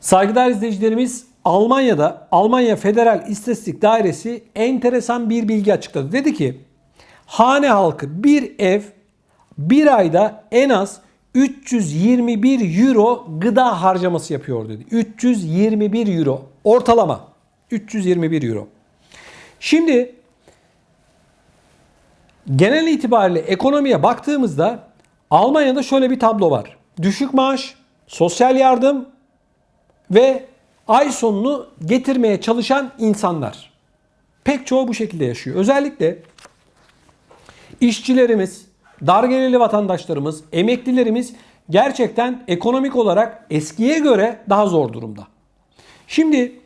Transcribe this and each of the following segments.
Saygıdeğer izleyicilerimiz Almanya'da Almanya Federal İstatistik Dairesi enteresan bir bilgi açıkladı. Dedi ki hane halkı bir ev bir ayda en az 321 euro gıda harcaması yapıyor dedi. 321 euro ortalama 321 euro. Şimdi genel itibariyle ekonomiye baktığımızda Almanya'da şöyle bir tablo var. Düşük maaş, sosyal yardım ve ay sonunu getirmeye çalışan insanlar. Pek çoğu bu şekilde yaşıyor. Özellikle işçilerimiz, dar gelirli vatandaşlarımız, emeklilerimiz gerçekten ekonomik olarak eskiye göre daha zor durumda. Şimdi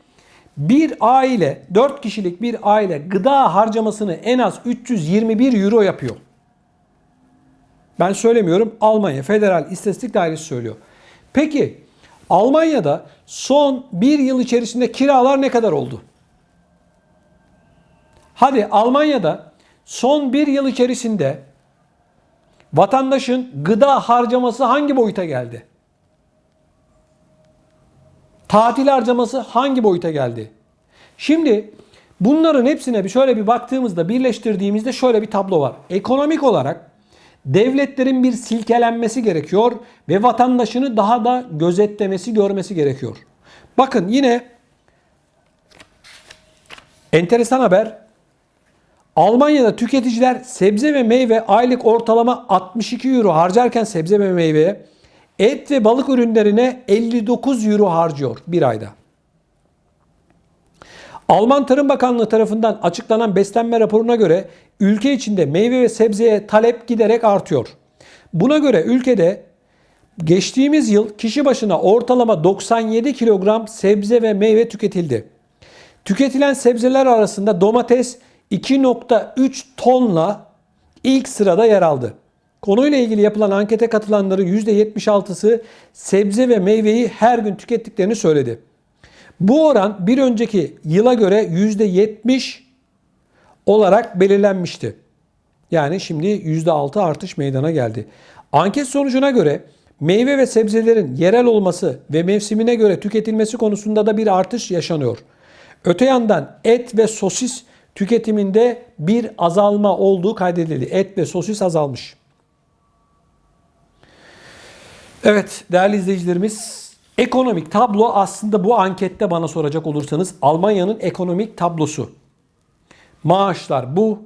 bir aile, 4 kişilik bir aile gıda harcamasını en az 321 euro yapıyor. Ben söylemiyorum. Almanya Federal İstatistik Dairesi söylüyor. Peki Almanya'da son bir yıl içerisinde kiralar ne kadar oldu? Hadi Almanya'da son bir yıl içerisinde vatandaşın gıda harcaması hangi boyuta geldi? Tatil harcaması hangi boyuta geldi? Şimdi bunların hepsine bir şöyle bir baktığımızda birleştirdiğimizde şöyle bir tablo var. Ekonomik olarak devletlerin bir silkelenmesi gerekiyor ve vatandaşını daha da gözetlemesi, görmesi gerekiyor. Bakın yine enteresan haber. Almanya'da tüketiciler sebze ve meyve aylık ortalama 62 euro harcarken sebze ve meyveye et ve balık ürünlerine 59 euro harcıyor bir ayda. Alman Tarım Bakanlığı tarafından açıklanan beslenme raporuna göre ülke içinde meyve ve sebzeye talep giderek artıyor. Buna göre ülkede geçtiğimiz yıl kişi başına ortalama 97 kilogram sebze ve meyve tüketildi. Tüketilen sebzeler arasında domates 2.3 tonla ilk sırada yer aldı. Konuyla ilgili yapılan ankete katılanların %76'sı sebze ve meyveyi her gün tükettiklerini söyledi. Bu oran bir önceki yıla göre %70 olarak belirlenmişti. Yani şimdi %6 artış meydana geldi. Anket sonucuna göre meyve ve sebzelerin yerel olması ve mevsimine göre tüketilmesi konusunda da bir artış yaşanıyor. Öte yandan et ve sosis tüketiminde bir azalma olduğu kaydedildi. Et ve sosis azalmış. Evet değerli izleyicilerimiz ekonomik tablo aslında bu ankette bana soracak olursanız Almanya'nın ekonomik tablosu. Maaşlar bu,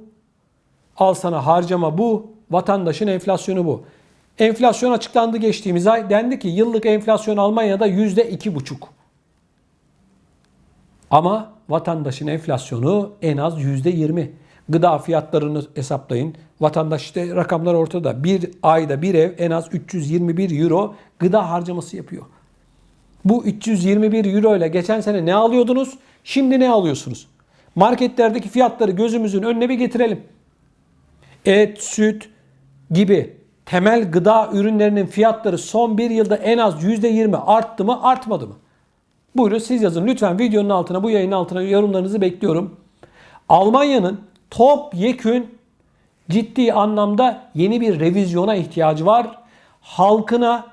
al sana harcama bu, vatandaşın enflasyonu bu. Enflasyon açıklandı geçtiğimiz ay. Dendi ki yıllık enflasyon Almanya'da yüzde iki buçuk. Ama vatandaşın enflasyonu en az yüzde yirmi. Gıda fiyatlarını hesaplayın. Vatandaş işte rakamlar ortada. Bir ayda bir ev en az 321 euro gıda harcaması yapıyor. Bu 321 euro ile geçen sene ne alıyordunuz? Şimdi ne alıyorsunuz? Marketlerdeki fiyatları gözümüzün önüne bir getirelim. Et, süt gibi temel gıda ürünlerinin fiyatları son bir yılda en az %20 arttı mı artmadı mı? Buyurun siz yazın. Lütfen videonun altına bu yayının altına yorumlarınızı bekliyorum. Almanya'nın top yekün ciddi anlamda yeni bir revizyona ihtiyacı var. Halkına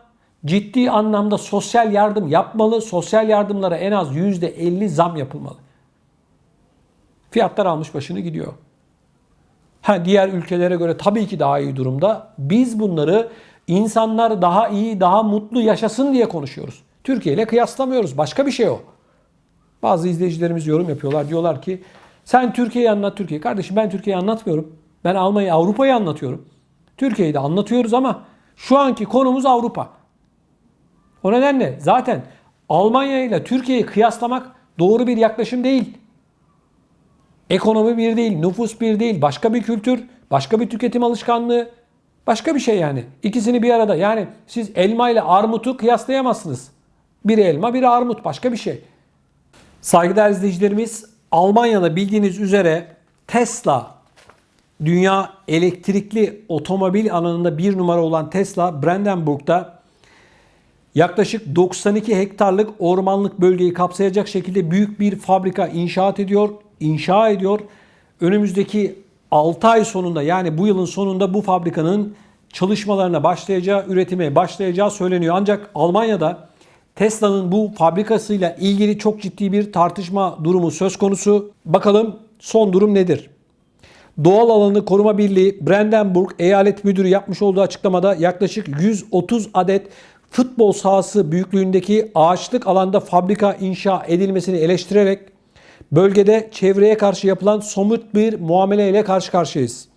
ciddi anlamda sosyal yardım yapmalı. Sosyal yardımlara en az %50 zam yapılmalı. Fiyatlar almış başını gidiyor. Ha, diğer ülkelere göre tabii ki daha iyi durumda. Biz bunları insanlar daha iyi, daha mutlu yaşasın diye konuşuyoruz. Türkiye ile kıyaslamıyoruz. Başka bir şey o. Bazı izleyicilerimiz yorum yapıyorlar. Diyorlar ki sen Türkiye'yi anlat Türkiye. Kardeşim ben Türkiye'yi anlatmıyorum. Ben Almanya, Avrupa'yı anlatıyorum. Türkiye'yi de anlatıyoruz ama şu anki konumuz Avrupa. O nedenle zaten Almanya ile Türkiye'yi kıyaslamak doğru bir yaklaşım değil. Ekonomi bir değil, nüfus bir değil, başka bir kültür, başka bir tüketim alışkanlığı, başka bir şey yani. İkisini bir arada. Yani siz elma ile armutu kıyaslayamazsınız. Biri elma, biri armut, başka bir şey. Saygıdeğer izleyicilerimiz, Almanya'da bildiğiniz üzere Tesla dünya elektrikli otomobil alanında bir numara olan Tesla Brandenburg'da yaklaşık 92 hektarlık ormanlık bölgeyi kapsayacak şekilde büyük bir fabrika inşaat ediyor, inşa ediyor. Önümüzdeki 6 ay sonunda yani bu yılın sonunda bu fabrikanın çalışmalarına başlayacağı, üretime başlayacağı söyleniyor. Ancak Almanya'da Tesla'nın bu fabrikasıyla ilgili çok ciddi bir tartışma durumu söz konusu. Bakalım son durum nedir? Doğal Alanı Koruma Birliği Brandenburg Eyalet Müdürü yapmış olduğu açıklamada yaklaşık 130 adet futbol sahası büyüklüğündeki ağaçlık alanda fabrika inşa edilmesini eleştirerek bölgede çevreye karşı yapılan somut bir muameleyle karşı karşıyayız.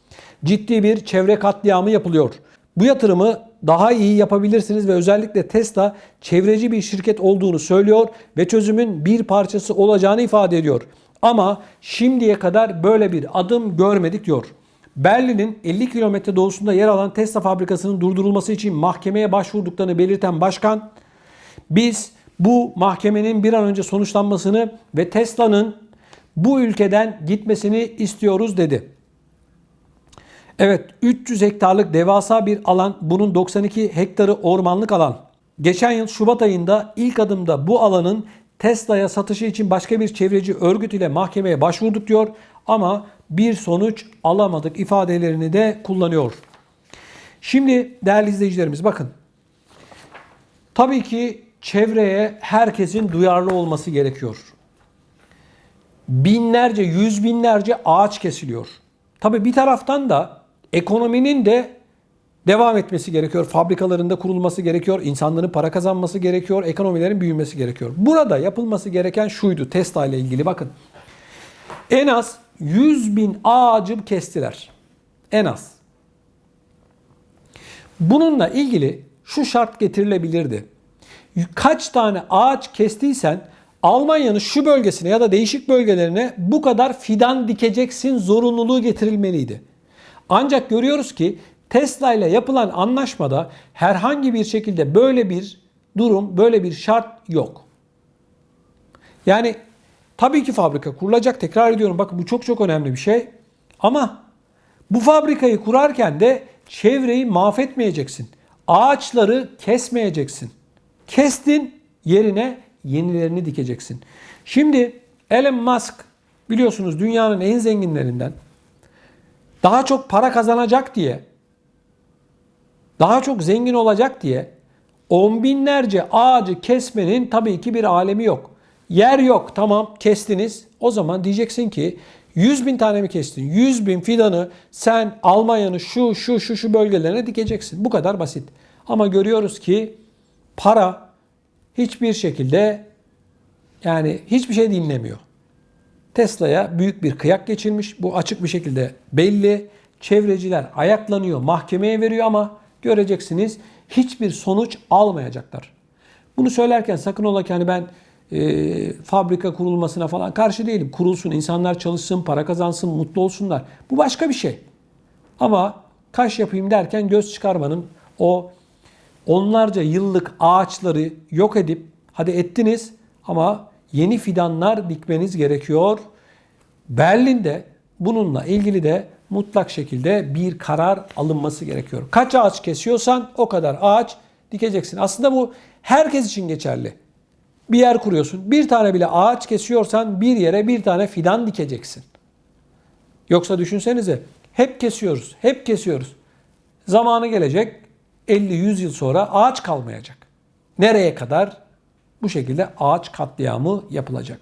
Ciddi bir çevre katliamı yapılıyor. Bu yatırımı daha iyi yapabilirsiniz ve özellikle Tesla çevreci bir şirket olduğunu söylüyor ve çözümün bir parçası olacağını ifade ediyor. Ama şimdiye kadar böyle bir adım görmedik diyor. Berlin'in 50 kilometre doğusunda yer alan Tesla fabrikasının durdurulması için mahkemeye başvurduklarını belirten başkan, biz bu mahkemenin bir an önce sonuçlanmasını ve Tesla'nın bu ülkeden gitmesini istiyoruz dedi. Evet 300 hektarlık devasa bir alan bunun 92 hektarı ormanlık alan. Geçen yıl Şubat ayında ilk adımda bu alanın Tesla'ya satışı için başka bir çevreci örgüt ile mahkemeye başvurduk diyor ama bir sonuç alamadık ifadelerini de kullanıyor. Şimdi değerli izleyicilerimiz bakın. Tabii ki çevreye herkesin duyarlı olması gerekiyor. Binlerce, yüz binlerce ağaç kesiliyor. Tabii bir taraftan da ekonominin de devam etmesi gerekiyor. Fabrikalarında kurulması gerekiyor. insanların para kazanması gerekiyor. Ekonomilerin büyümesi gerekiyor. Burada yapılması gereken şuydu Tesla ile ilgili bakın. En az 100 bin ağacı kestiler. En az. Bununla ilgili şu şart getirilebilirdi. Kaç tane ağaç kestiysen Almanya'nın şu bölgesine ya da değişik bölgelerine bu kadar fidan dikeceksin zorunluluğu getirilmeliydi. Ancak görüyoruz ki Tesla ile yapılan anlaşmada herhangi bir şekilde böyle bir durum, böyle bir şart yok. Yani tabii ki fabrika kurulacak. Tekrar ediyorum bakın bu çok çok önemli bir şey. Ama bu fabrikayı kurarken de çevreyi mahvetmeyeceksin. Ağaçları kesmeyeceksin. Kestin yerine yenilerini dikeceksin. Şimdi Elon Musk biliyorsunuz dünyanın en zenginlerinden daha çok para kazanacak diye daha çok zengin olacak diye on binlerce ağacı kesmenin tabii ki bir alemi yok. Yer yok tamam kestiniz. O zaman diyeceksin ki 100 bin tane mi kestin? 100 bin fidanı sen Almanya'nın şu şu şu şu bölgelerine dikeceksin. Bu kadar basit. Ama görüyoruz ki para hiçbir şekilde yani hiçbir şey dinlemiyor. Tesla'ya büyük bir kıyak geçilmiş. Bu açık bir şekilde belli. Çevreciler ayaklanıyor, mahkemeye veriyor ama göreceksiniz hiçbir sonuç almayacaklar. Bunu söylerken sakın ola ki hani ben e, fabrika kurulmasına falan karşı değilim. Kurulsun, insanlar çalışsın, para kazansın, mutlu olsunlar. Bu başka bir şey. Ama kaş yapayım derken göz çıkarmanın o onlarca yıllık ağaçları yok edip hadi ettiniz ama yeni fidanlar dikmeniz gerekiyor. Berlin'de bununla ilgili de mutlak şekilde bir karar alınması gerekiyor. Kaç ağaç kesiyorsan o kadar ağaç dikeceksin. Aslında bu herkes için geçerli. Bir yer kuruyorsun. Bir tane bile ağaç kesiyorsan bir yere bir tane fidan dikeceksin. Yoksa düşünsenize hep kesiyoruz, hep kesiyoruz. Zamanı gelecek 50-100 yıl sonra ağaç kalmayacak. Nereye kadar? Bu şekilde ağaç katliamı yapılacak.